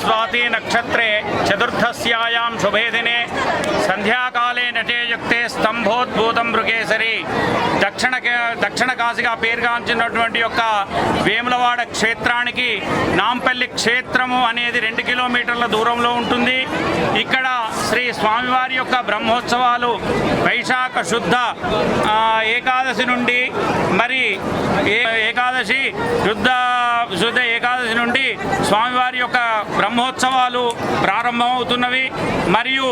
స్వాతి నక్షత్రే చతుర్థస్యాం दिने సంధ్యాకాలే నటే యుక్తే స్తంభోద్భూతం మృగేశరి దక్షిణ దక్షిణ కాశిగా పేరుగాంచినటువంటి యొక్క వేములవాడ క్షేత్రానికి నాంపల్లి క్షేత్రము అనేది రెండు కిలోమీటర్ల దూరంలో ఉంటుంది. ఇక్కడ శ్రీ స్వామివారి యొక్క బ్రహ్మోత్సవాలు వైశాఖ శుద్ధ ఏకాదశి నుండి మరి ఏకాదశి శుద్ధ శుద్ధ ఏకాదశి నుండి స్వామివారి యొక్క బ్రహ్మోత్సవాలు ప్రారంభమవుతున్నవి. మరియు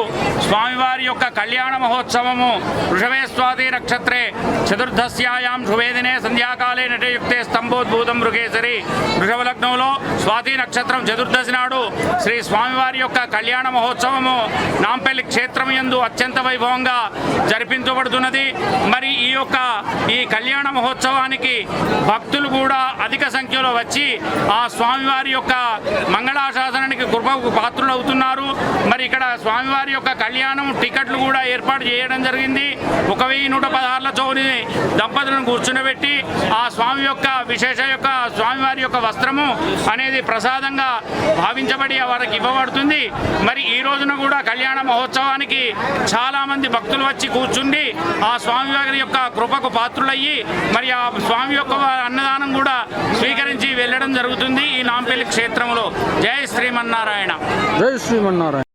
స్వామివారి యొక్క కళ్యాణ మహోత్సవము వృషభే స్వాతి నక్షత్రే చతుర్దశ్యాయాం శుభేదినే సంధ్యాకాలే నటయుక్తే స్తంభోద్భూతం మృగేశ్వరి వృషభ లగ్నంలో స్వాతి నక్షత్రం చతుర్దశి నాడు శ్రీ స్వామివారి యొక్క కళ్యాణ మహోత్సవము నాంపల్లి క్షేత్రం యందు అత్యంత వైభవంగా జరిపించబడుతున్నది. మరి ఈ యొక్క ఈ కళ్యాణ మహోత్సవానికి భక్తులు కూడా అధిక సంఖ్యలో వచ్చి ఆ స్వామివారి యొక్క మంగళాశాసనానికి కృపకు పాత్రులు అవుతున్నారు మరి ఇక్కడ స్వామివారి యొక్క కళ్యాణం టికెట్లు కూడా ఏర్పాటు చేయడం జరిగింది. ఒక వెయ్యి నూట పదహారుల చోని దంపతులను కూర్చునబెట్టి ఆ స్వామి యొక్క విశేష యొక్క స్వామివారి యొక్క వస్త్రము అనేది ప్రసాదంగా భావించబడి వారికి ఇవ్వబడుతుంది. మరి ఈ రోజున కూడా కళ్యాణ మహోత్సవానికి చాలామంది భక్తులు వచ్చి కూర్చుండి ఆ స్వామివారి యొక్క కృపకు పాత్రులయ్యి మరి ఆ స్వామి యొక్క అన్నదానం కూడా జరుగుతుంది ఈ నాంపల్లి క్షేత్రంలో. జై శ్రీమన్నారాయణ. జై శ్రీమన్నారాయణ.